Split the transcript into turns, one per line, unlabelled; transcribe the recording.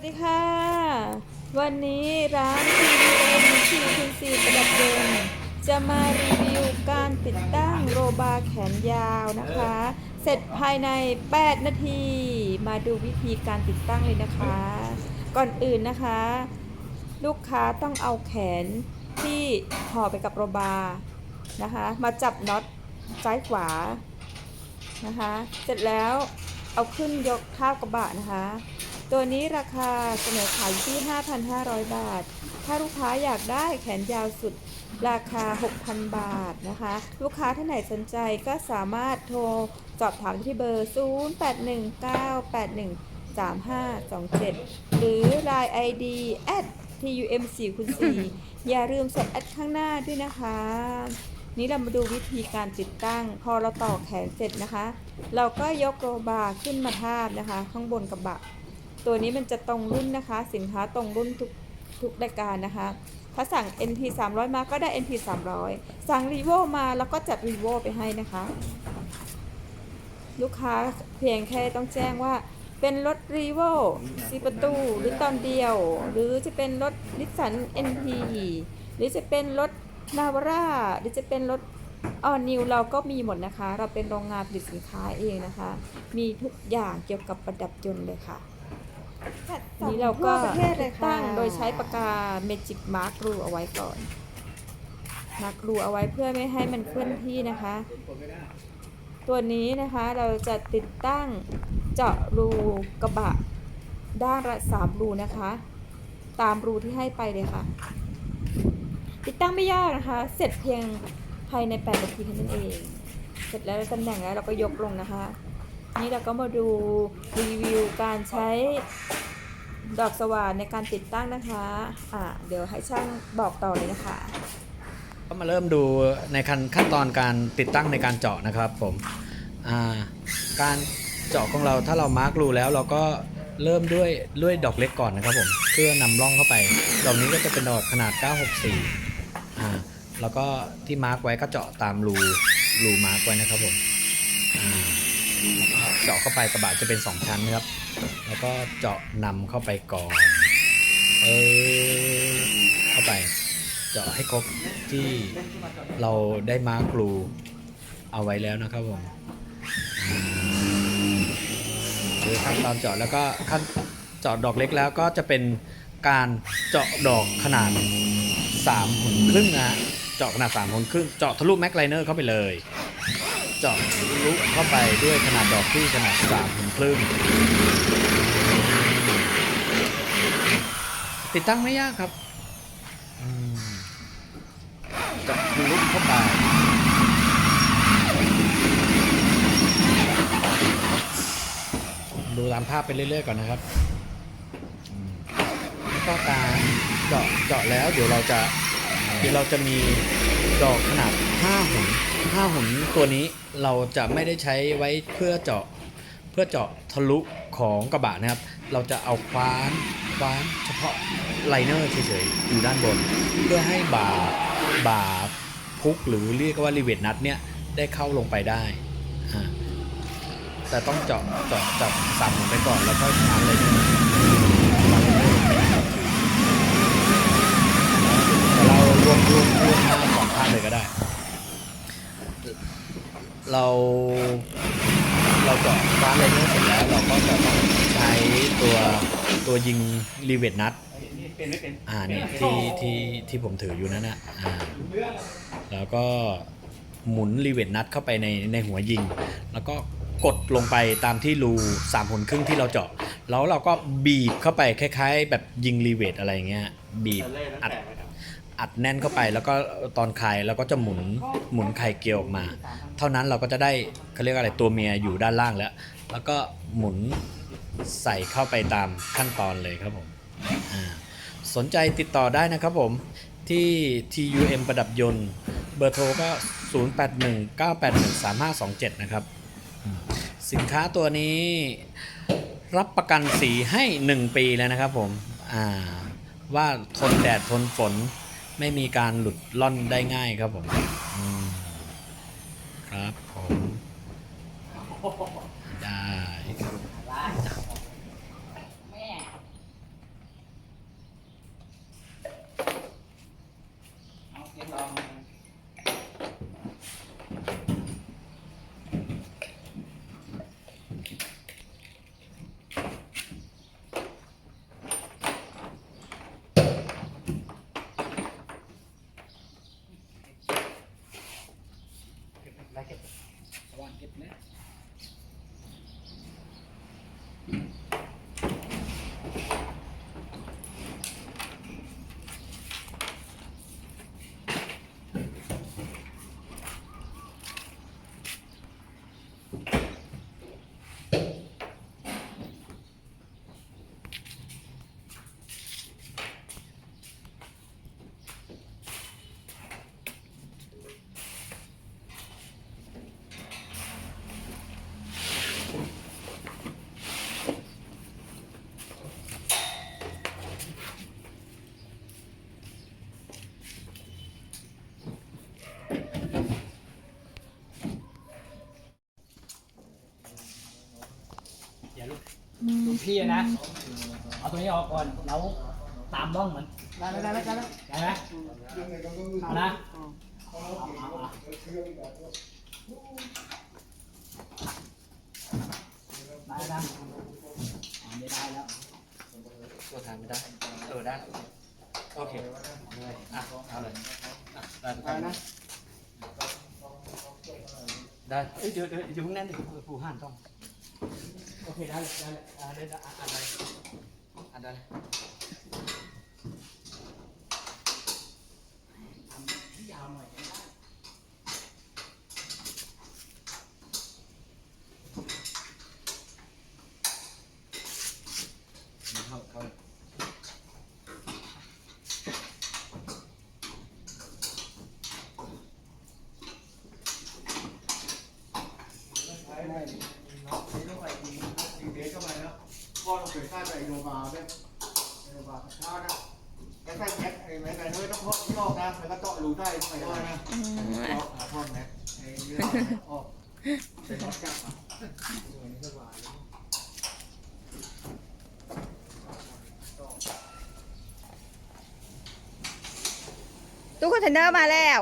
วัสดีค่ะ วันนี้ร้าน TVM ที่คุณซีประดับยนต์จะมารีวิวการติดตั้งโรบาร์แขนยาวนะคะ เสร็จภายใน 8 นาที มาดูวิธีการติดตั้งเลยนะคะ ก่อนอื่นนะคะ ลูกค้าต้องเอาแขนที่ห่อไปกับโรบาร์นะคะ มาจับน็อตซ้ายขวานะคะ เสร็จแล้วเอาขึ้นยกท่ากระบะนะคะ ตัวนี้ราคาเสนอขายที่ 5,500 บาท ถ้าลูกค้าอยากได้แขนยาวสุดราคา 6,000 บาทนะคะ ลูกค้าท่านไหนสนใจก็สามารถโทรสอบถามที่เบอร์ 0819813527 หรือ Line ID at tum4 คูณ4อย่าลืมใส่แอดข้างหน้าด้วยนะคะ นี้เรามาดูวิธีการติดตั้ง พอเราต่อแขนเสร็จนะคะ เราก็ยกโรบาร์ขึ้นมาทาบนะคะ ข้างบนกระบะ ตัวนี้มันจะตรงรุ่นนะคะ สินค้าตรงรุ่นทุกทุกรายการนะคะ ถ้าสั่ง NP 300มาก็ได้ NP 300สั่ง r e v o มาแล้วก็จัด r e v o ไปให้นะคะ ลูกค้าเพียงแค่ต้องแจ้งว่าเป็นรถ r e v o สีประตูหรือตอนเดียว หรือจะเป็นรถนิสสัน NP หรือจะเป็นรถนาวร่าหรือจะเป็นรถออนิวเราก็มีหมดนะคะ เราเป็นโรงงานผลิตสินค้าเองนะคะ มีทุกอย่างเกี่ยวกับประดับยนต์เลยค่ะ นี่เราก็
ทั่วประเทศเลยค่ะ
ตั้งโดยใช้ปากกาเมจิกมาร์กรูเอาไว้ก่อนมาร์กรูเอาไว้เพื่อไม่ให้มันเคลื่อนที่นะคะ ตัวนี้นะคะเราจะติดตั้งเจาะรูกระบะด้านละสามรูนะคะ ตามรูที่ให้ไปเลยค่ะ ติดตั้งไม่ยากนะคะ เสร็จเพียงภายใน8นาทีแค่านั้นเอง เสร็จแล้วตำแหน่งแล้วเราก็ยกลงนะคะ นี่เราก็มาดูรีวิวการใช้ดอกสว่านในการติดตั้งนะคะ อ่าเดี๋ยวให้ช่างบอกต่อเลยนะคะ
ก็มาเริ่มดูในขั้นขั้นตอนการติดตั้งในการเจาะนะครับผม อ่า การเจาะของเราถ้าเรามาร์กรูแล้วเราก็เริ่มด้วยด้วยดอกเล็กก่อนนะครับผม เพื่อนำร่องเข้าไป ดอกนี้ก็จะเป็นดอกขนาด 964 อ่า แล้วก็ที่มาร์กไว้ก็เจาะตามรูรูมาร์กไว้นะครับผม อ่า เจาะเข้าไปกระบะจะเป็น2ชั้นนะครับ แล้วก็เจาะนำเข้าไปก่อนเออเข้าไป เจาะให้ครบที่เราได้มาร์กรูเอาไว้แล้วนะครับผมคือขั้นตอนเจาะแล้วก็ขั้นเจาะดอกเล็กแล้วก็จะเป็นการเจาะดอกขนาด3หุนครึ่งนะเจาะขนาด3หุนครึ่งเจาะทะลุแม็กไลเนอร์เข้าไปเลย เจาะลุเข้าไปด้วยขนาดดอกที่ขนาด3หุนครึ่งติดตั้งไม่ยากครับเจาะลุเข้าไปดูตามภาพไปเรื่อย ๆ ก่อนนะครับแล้วก็การเจาะเจาะแล้วเดี๋ยวเราจะ เดี๋ยวเราจะมีดอกขนาด5หุ่น5หุ่นตัวนี้เราจะไม่ได้ใช้ไว้เพื่อเจาะเพื่อเจาะทะลุของกระบะนะครับ เราจะเอาคว้านคว้านเฉพาะไลเนอร์เฉยๆอยู่ด้านบน เพื่อให้บ่าบ่าพุกหรือเรียกว่ารีเวทนัทเนี่ยได้เข้าลงไปได้ แต่ต้องเจาะเจาะจับสามหมุนไปก่อนแล้วก็ชาร์จเลยแต่ เราเราเจาะฟ้าเลเยอร์เสร็จแล้วเราก็จะต้องใช้ตัวตัวยิงรีเวทนัทอ่าเนี่ยที่ที่ที่ผมถืออยู่นั่นนะอ่าแล้วก็หมุนรีเวทนัทเข้าไปในในหัวยิง แล้วก็กดลงไปตามที่รูสามผลครึ่งที่เราเจาะ แล้วเราก็บีบเข้าไปคล้าย ๆ แบบยิงรีเวทอะไรเงี้ยบีบอัด อัดแน่นเข้าไปแล้วก็ตอนคลายเราก็จะหมุนหมุนไข่เกียวออกมา เท่านั้นเราก็จะได้เขาเรียกอะไรตัวเมียอยู่ด้านล่างแล้ว แล้วก็หมุนใส่เข้าไปตามขั้นตอนเลยครับผมสนใจติดต่อได้นะครับผมที่ TUM ประดับยนต์ เบอร์โทรก็ 0819813527 นะครับ สินค้าตัวนี้รับประกันสีให้ 1 ปีแล้วนะครับผมว่าทนแดดทนฝน ไม่มีการหลุดล่อนได้ง่ายครับผมมครับผม Next. หลวง
พี่นะ เอาตัวนี้ออกก่อน แล้วตามร่องมัน
ได้ไหมได้ไหมได้ไหม
ได้ไหมเอานะได้นะอันนี้ได้แล้ว
ตัวทานไม่ได้ เออได้ โอเคเลยอะเอาเลยอะได้
ได้นะ
ได้เอ้ยเดี๋ยวเดี๋ยวอยู่ข้างนั้นดิผู้ห่านต้อง โอเคได้เลยได้เลยอะได้ได้อะอะได้อะได้เลย
ยาวหน่อยก็ได้
เข้าเข้าเลย
พ่อเราเคยใส่ ไปโยบาเนี่ยโยบาช้านะแล้วใส่แม็กไอ้แม็กไอ้เนื้อต้องพ่อที่ออกนะแล้วก็เจาะรูได้ไปด้วยนะ
อืม
ออกหาพ่อแม็กไอ้เนื้อออกเป็นรถจักรอะตัวนี้สบาย
ตู้คอนเทนเนอร์มาแล้ว